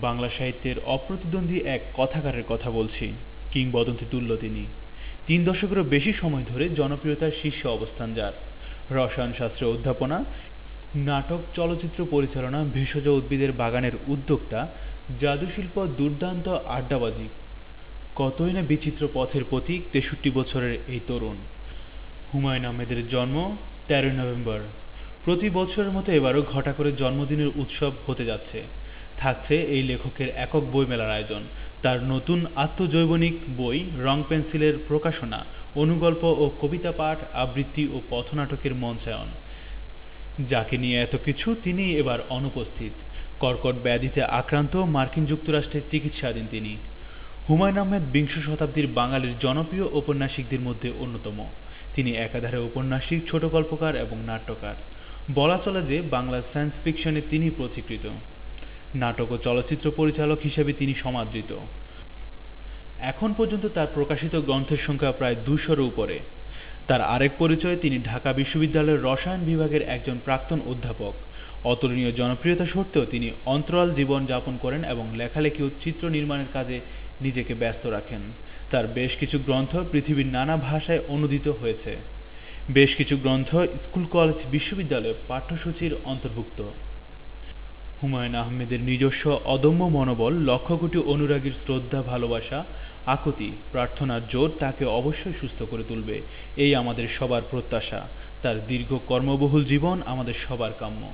বাংলা সাহিত্যের অপ্রতিদ্বন্দ্বী এক কথাকারের কথা বলছি, কিংবদন্তি তুল্য তিনি। তিন দশকেরও বেশি সময় ধরে জনপ্রিয়তার শীর্ষে অবস্থান যার। রসায়ন শাস্ত্রে অধ্যাপনা, নাটক চলচ্চিত্র পরিচালনা, ভেষজ উদ্ভিদের বাগানের উদ্যোক্তা জাদুশিল্প দুর্দান্ত আড্ডাবাজি। কতই না বিচিত্র পথের প্রতীক তেষট্টি বছরের এই তরুণ। হুমায়ুন আহমেদের জন্ম তেরোই নভেম্বর। প্রতি বছরের মতো এবারও ঘটা করে জন্মদিনের উৎসব হতে যাচ্ছে। থাকছে এই লেখকের একক বইমেলার আয়োজন। তার নতুন আত্মজৈবনিক বই রং পেন্সিলের প্রকাশনা, অনুগল্প ও কবিতা পাঠ, আবৃত্তি ও পথনাটকের মঞ্চায়ন। যাকে নিয়ে এত কিছু তিনি এবার অনুপস্থিত। কর্কট ব্যাধিতে আক্রান্ত মার্কিন যুক্তরাষ্ট্রে চিকিৎসাধীন তিনি। হুমায়ুন আহমেদ বিংশ শতাব্দীর বাঙালির জনপ্রিয় ঔপন্যাসিকদের মধ্যে অন্যতম। তিনি একাধারে ঔপন্যাসিক ছোট গল্পকার এবং নাট্যকার। বলা চলে যে বাংলা সায়েন্স ফিকশনে তিনি প্রতিকৃত। নাটক ও চলচ্চিত্র পরিচালক হিসেবে তিনি সমাদৃত। এখন পর্যন্ত তার প্রকাশিত গ্রন্থের সংখ্যা প্রায় দুশোর উপরে। তার আরেক পরিচয় তিনি ঢাকা বিশ্ববিদ্যালয়ের রসায়ন বিভাগের একজন প্রাক্তন অধ্যাপক। অতুলনীয় জনপ্রিয়তা সত্ত্বেও তিনি অন্তরাল জীবন যাপন করেন এবং লেখালেখি ও চিত্র নির্মাণের কাজে নিজেকে ব্যস্ত রাখেন। তার বেশ কিছু গ্রন্থ পৃথিবীর নানা ভাষায় অনুদিত হয়েছে। বেশ কিছু গ্রন্থ স্কুল কলেজ বিশ্ববিদ্যালয় পাঠ্যসূচির অন্তর্ভুক্ত। হুমায়ুন আহমেদের নিজস্ব অদম্য মনোবল লক্ষ কোটি অনুরাগীর শ্রদ্ধা, ভালোবাসা, আকুতি, প্রার্থনার জোর তাকে অবশ্যই সুস্থ করে তুলবে। এই আমাদের সবার প্রত্যাশা। তার দীর্ঘ কর্মবহুল জীবন আমাদের সবার কাম্য।